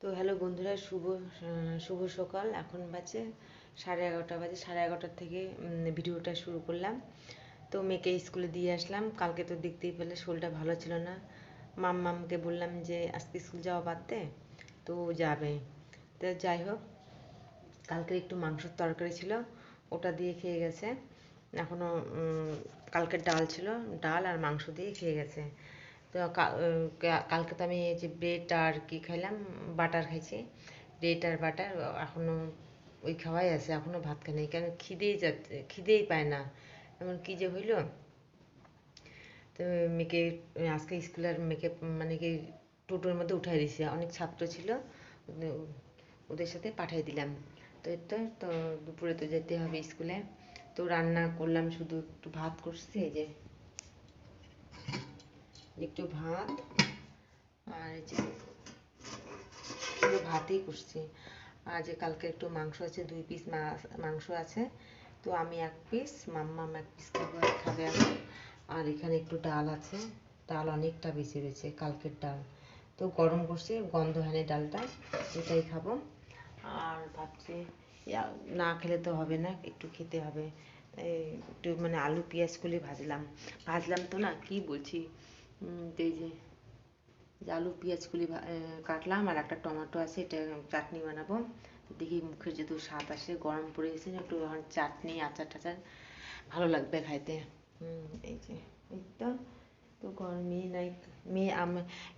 তো হ্যালো বন্ধুরা, শুভ শুভ সকাল। এখন বাজে সাড়ে এগারোটা, বাজে সাড়ে এগারোটার থেকে ভিডিওটা শুরু করলাম। তো মেয়েকে স্কুলে দিয়ে আসলাম। কালকে তো দেখতেই পেলে শরীরটা ভালো ছিল না। মাম মামকে বললাম যে, আজকে স্কুল যাওয়া বাদ দে, তো যাবে। তো যাই হোক, কালকে একটু মাংসের তরকারি ছিল, ওটা দিয়ে খেয়ে গেছে। এখনও কালকের ডাল ছিল, ডাল আর মাংস দিয়ে খেয়ে গেছে। তো কালকে তো আমি এই যে ব্রেড আর কি খাইলাম, বাটার খাইছি। ব্রেড আর বাটার এখনও ওই খাওয়াই আছে এখনও ভাত খাই নাই, কেন খিদেই যাচ্ছে, খিদেই পায় না। এমন কি যে হইল? তো মেয়েকে, আজকে স্কুলের মেয়েকে মানে কি টোটোর মধ্যে উঠাই দিয়েছি অনেক ছাত্র ছিল, ওদের- সাথে পাঠিয়ে দিলাম। তো তো তো দুপুরে তো যেতে হবে স্কুলে। তো রান্না করলাম, শুধু একটু ভাত করছি, এই যে একটু ভাত আর এই যে শুধু ভাতই করছি। আর যে কালকে একটু মাংস আছে, দুই পিস মাংস আছে, তো আমি এক পিস মাম্মাম এক পিস খাব, খাবে আমি আর এখানে একটু ডাল আছে, ডাল অনেকটা বেশি রয়েছে, কালকের ডাল। তো গরম করছি, গন্ধ হানে ডালটা, এটাই খাব। আর ভাবছি না খেলে তো হবে না, একটু খেতে হবে। একটু মানে আলু, পেঁয়াজ করে ভাজলাম। ভাজলাম তো না, কি বলছি? এই যে আলু, পেঁয়াজ, কুলি কাটলাম, আর একটা টমেটো আছে, এটা চাটনি বানাবো। দেখি মুখের যেহেতু স্বাদ আসে, গরম পড়ে গেছে, একটু চাটনি, আচার টাচার ভালো লাগবে খাইতে। এই যে, এই তো তো ঘর মেয়ে নাই, মেয়ে আম,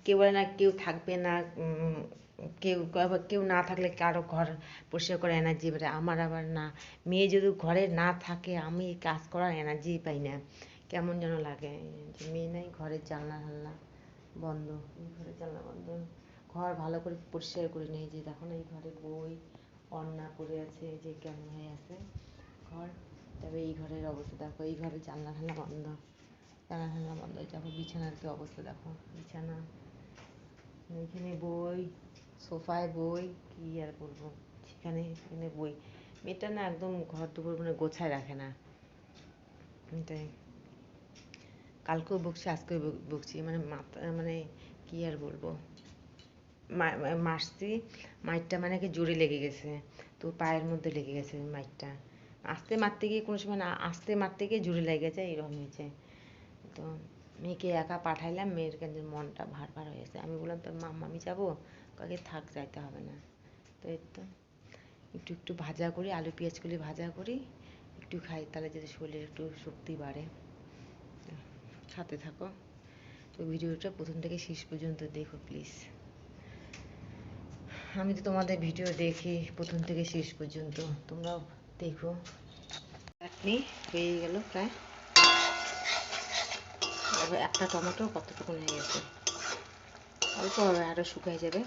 কেউ বলে না কেউ থাকবে না কেউ, আবার কেউ না থাকলে কারও ঘর পরিষ্কার করে এনার্জি বেড়ে আমার আবার না। মেয়ে যদি ঘরে না থাকে, আমি কাজ করার এনার্জি পাই না। কেমন যেন লাগে। যে মেয়ে নাই, ঘরের জানলা হাল্লা বন্ধ। ঘরের জানলা বন্ধ। ঘর ভালো করে পরিষ্কার করে নেই। যে দেখো না, এই ঘরে বই, অন্না পড়ে আছে। যে কেমন হয়ে আছে ঘর। তবে এই ঘরের অবস্থা দেখো, এই ঘরের জানলা ঠান্ডা বন্ধ। জানলা ঠান্ডা বন্ধ। দেখো বিছানার কি অবস্থা দেখো। বিছানা। এখানে বই, সোফায় বই, কি আর বলব? সেখানে সেখানে বই। মেয়েটা না একদম ঘর দুপুর মানে গোছায় রাখে না। এটাই কালকেও বকছি, আজকেও বকছি মানে মাথা মানে কি আর বলব? মারছি, মাইটটা মানে কি জোরে লেগে গেছে, তো পায়ের মধ্যে লেগে গেছে মাইটটা। আস্তে মারতে গিয়ে কোনো সময় না, আস্তে মারতে গিয়ে জোরে লেগে যায় এরকম হয়েছে। তো মেয়েকে একা পাঠাইলাম, মেয়ের কাছে মনটা ভার ভার হয়ে গেছে। আমি বললাম, তোর মাম্মা আমি যাব? কাকে থাক, যাইতে হবে না। তো এই তো, একটু একটু ভাজা করি, আলু, পেঁয়াজ করি ভাজা করি, একটু খাই, তাহলে যদি শরীরে একটু শক্তি বাড়ে। সাথে থাকো। তো ভিডিওটা প্রথম থেকে শেষ পর্যন্ত দেখো প্লিজ আমি তো তোমাদের ভিডিও দেখি প্রথম থেকে শেষ পর্যন্ত। তোমরাও দেখো। চাটনি হয়ে গেল প্রায়। এবার একটা টমেটো কতটুকু হয়ে গেছে? অল্প হবে আরও শুকাই যাবে।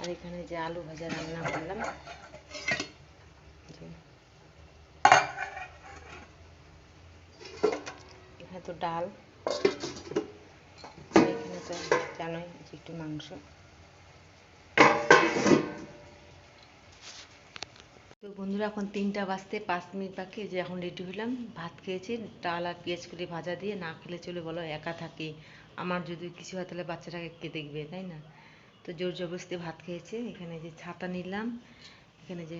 আর এখানে যে আলু ভাজা রান্না করলাম যে এখানে তো ডাল, এখানে তো জানোই যে একটু মাংস। তো বন্ধুরা, এখন তিনটা বাজতে পাঁচ মিনিট বাকি, যে এখন রেডি হলাম। ভাত খেয়েছি, ডাল আর পেঁয়াজ করে ভাজা দিয়ে না খেলে চলে, বলো, একা থাকি। আমার যদি কিছু হয় তাহলে বাচ্চাটাকে কে দেখবে, তাই না? তো জোর জবরদস্তি ভাত খেয়েছে। এখানে যে ছাতা নিলাম, এখানে যে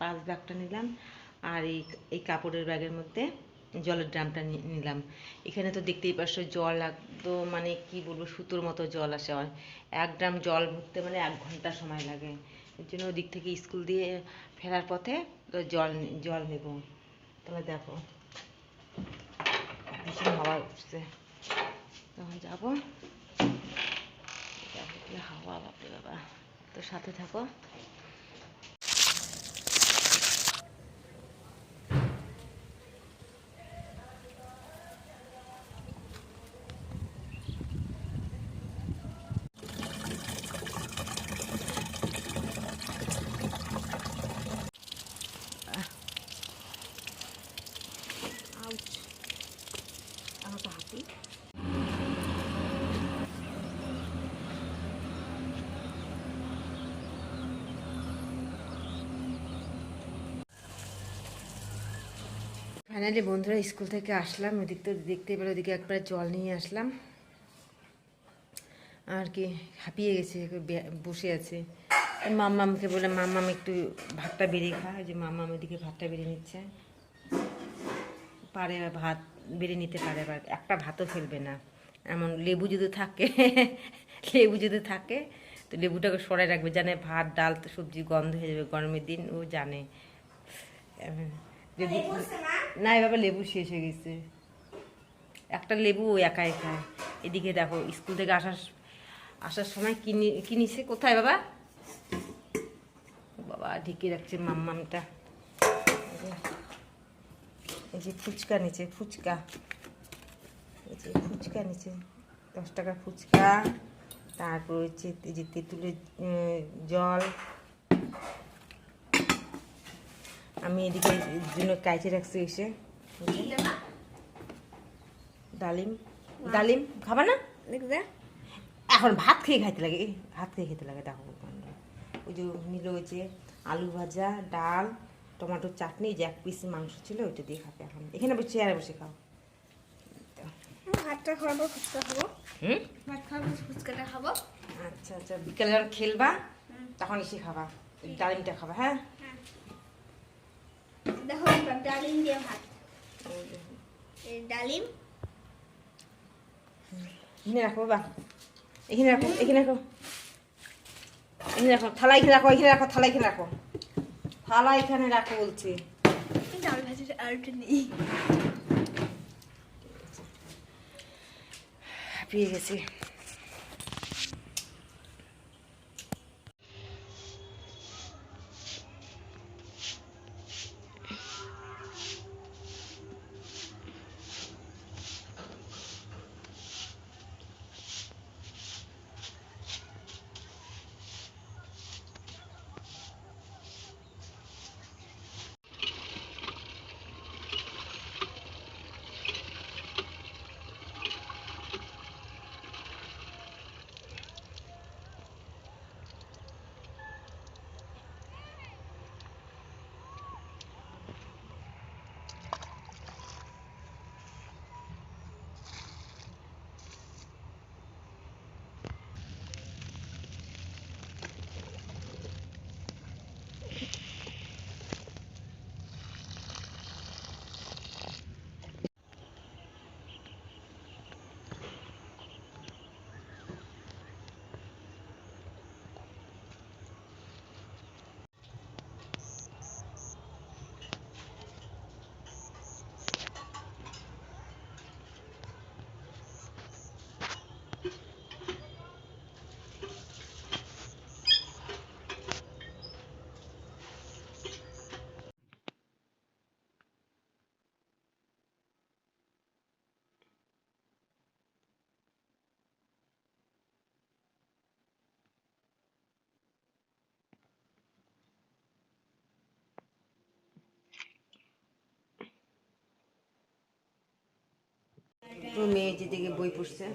পাঁচ ব্যাগটা নিলাম, আর এই এই কাপড়ের ব্যাগের মধ্যে জলের ড্রামটা নিলাম। এখানে তো দেখতেই পাচ্ছ জল একদম মানে কি বলব, সুতোর মতো জল আসে আর এক ড্রাম জল ভরতে মানে এক ঘণ্টা সময় লাগে। এর জন্য ওদিক থেকে স্কুল দিয়ে ফেরার পথে জল জল নেব। তাহলে দেখো। ভীষণ হাওয়া উঠছে। তখন যাব। হাওয়া বাপরে বাবা। তো সাথে থাকো আউচ আমার তো হাতি ফাইনালি বন্ধুরা স্কুল থেকে আসলাম ওদিক তো দেখতে পেলে, ওদিকে একবার জল নিয়ে আসলাম। আর কি, হাঁপিয়ে গেছে বসে আছে। মাম্মামকে বলে, মাম্মাম, একটু ভাতটা বেরিয়ে খা। যে মাম্মাম ওদিকে ভাতটা বেরিয়ে নিচ্ছে। পারে ভাত বেড়ে নিতে পারে, আবার একটা ভাতও ফেলবে না। এমন লেবু যদি থাকে, লেবু যদি থাকে, তো লেবুটাকে সরাই রাখবে। জানে ভাত, ডাল তো সবজি গন্ধ হয়ে যাবে গরমের দিন, ও জানে। লেবু না এভাবে লেবু শেষ হয়ে গেছে। একটা লেবু ও একাই খায়। এদিকে দেখো স্কুল থেকে আসার আসার সময় কিনি কিনিছে কোথায় বাবা? বাবা ঢেকে রাখছে মাম্মামটা। এই যে ফুচকা নিচে ফুচকা। এই যে ফুচকা নিচে দশ টাকা ফুচকা। তারপর হচ্ছে এই যে তেঁতুলের জল। আমি এদিকে জন্য কাইচে রাখছি এসে। ডালিম? ডালিম খাবা না? এখন ভাত খেয়ে খাইতে লাগে। ভাত খেয়ে খেতে লাগে দেখো। ওই যে নিল ওই যে আলু ভাজা ডাল টমেটোর চাটনি যে এক পিস মাংস ছিল ওইটা দিয়ে খাবে এখন। এখানে বসে চেয়ারে বসে খাও। ভাতটা খাব ফুচকা খাব। হুম? ভাত খাব ফুচকাটা খাব। আচ্ছা আচ্ছা। বিকেলে যখন খেলবা তখন এসে খাবা। ডালিমটা খাবা হ্যাঁ? ডালিম দিয়ে ভাত। ডালিম। এখানে রাখো বাবা। এখানে রাখো এখানে রাখো। এখানে রাখো থালা এখানে রাখো এখানে রাখো থালা এখানে রাখো। থালা এখানে রাখো বলছি। ডাল ভাজিটা আলুটা নেই। পেয়ে গেছি। তো মেয়ে যেদিকে বই পড়ছে।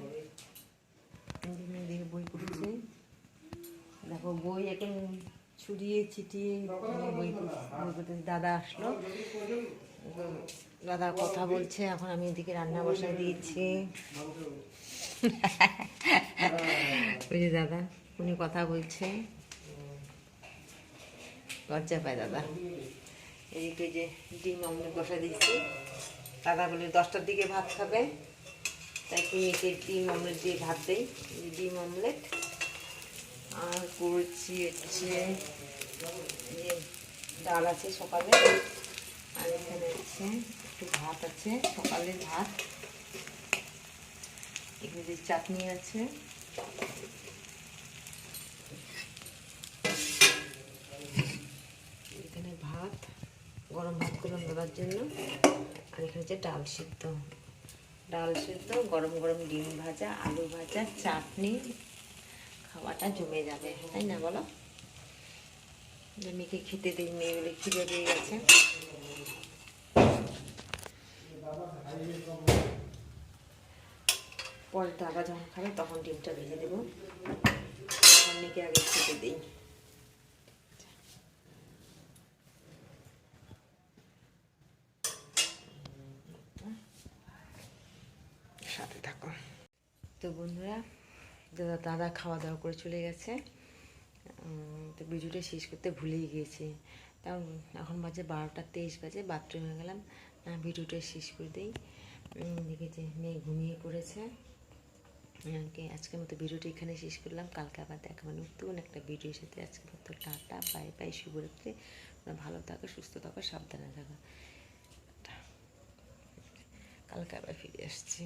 বই পড়ছে। দেখো, বই এখন ছুটিয়ে ছিটিয়ে বই পড়ছে। বই পড়তে দাদা আসলো। দাদা কথা বলছে, এখন আমি এদিকে রান্না বসায় দিয়েছি। যে দাদা, উনি কথা বলছে। লজ্জা পায় দাদা। এদিকে যে ডিম অমলেট বসা দিয়েছি। দাদা বলে দশটার দিকে ভাত খাবে। তাই মেয়েকে ডিম অমলেট দিয়ে ভাত দেই। ডিম অমলেট আর করছি হচ্ছে যে ডাল আছে সকালে। আর এখানে হচ্ছে একটু ভাত আছে, সকালে ভাত। এখানে যে চাটনি আছে। এখানে ভাত, গরম ভাত করলাম দাদার জন্য। আর এখানে হচ্ছে ডাল সিদ্ধ। ডাল সেদ্ধ, গরম গরম ডিম ভাজা, আলু ভাজা, চাটনি। খাওয়াটা জমে যাবে, তাই না বলো? মেয়েকে খেতে দিই মেয়ে বলে খিদে পেয়ে গেছে। পরে দাদা যখন খাবে, তখন ডিমটা ভেজে দেবো। মেয়েকে আগে খেতে দিই। তো বন্ধুরা, দাদা দাদা খাওয়া দাওয়া করে চলে গেছে। তো ভিডিওটা শেষ করতে ভুলেই গিয়েছি। কারণ এখন বাজে বারোটা তেইশ বাজে বাথরুমে গেলাম। না, ভিডিওটা শেষ করে দিই। দেখেছি মেয়ে ঘুমিয়ে পড়েছে। ওকে আজকের মতো ভিডিওটা এখানে শেষ করলাম। কালকে আবার দেখাবো নতুন একটা ভিডিওর সাথে। আজকের মতো টাটা, বাই বাই, শুভরাত্রি। ভালো থাকো, সুস্থ থাকো, সাবধানে থাকো। কালকে আবার ফিরে আসছি।